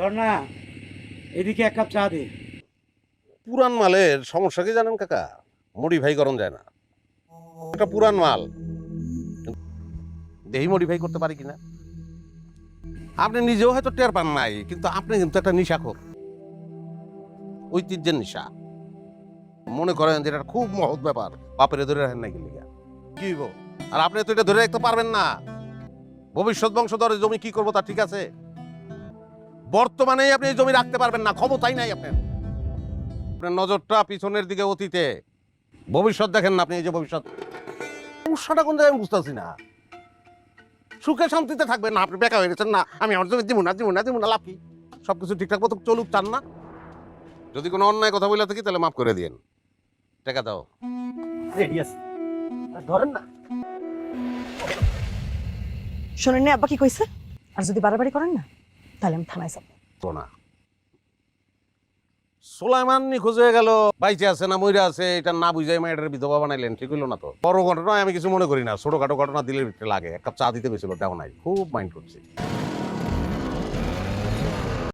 ঝর্ণা এদিকে এক কাপ চা দে। পুরান মালের সমস্যা কি জানেন কাকা? মডিফাই করন যায় না। এটা পুরান মাল। দেহি মডিফাই করতে পারি কিনা? আপনি নিজেও হয়তো টের পান নাই কিন্তু আপনি কিন্তু একটা নিশা নিশাখোর ঐতিহ্যের নিশা। মনে করেন যে এটা খুব মহৎ ব্যাপার। বাপেরে ধরে রাখেন নাকি লিগা? কি গো আর আপনি তো এটা ধরে রাখতে পারবেন না। ভবিষ্যৎ বংশধরের জমি কি করব তা ঠিক আছে? বর্তমানেই আপনি এই জমি রাখতে পারবেন না ক্ষমতাই নাই আপনার। আপনার নজরটা পিছনের দিকে অতীতে। ভবিষ্যৎ দেখেন না আপনি এই যে ভবিষ্যৎ। সমস্যাটা কোন জায়গায় আমি বুঝতেছি না। সুখে শান্তিতে থাকবেন না আপনি বেকা হয়ে গেছেন না আমি আমার জমি দিব না দিব না দিব না লাভ কি? সবকিছু ঠিকঠাক মতো চলুক চান না। যদি কোনো অন্যায় কথা বলে থাকি তাহলে মাফ করে দিন টাকা দাও। ধরেন না। শোনেন না আব্বা কি কইছে? আর যদি বাড়াবাড়ি করেন না? তাহলে আমি থানায় যাব। না। সোলাইমান নিখোঁজ হয়ে গেল, বাইচে আছে না মইরা আছে, এটা না বুঝাই মেয়েটার বিধবা বানাইলেন, ঠিক হইল না তো। বড় ঘটনা আমি কিছু মনে করি না ছোটখাটো ঘটনা দিলে লাগে, এক কাপ চা দিতে গেছিল দেও নাই, খুব মাইন্ড করছি।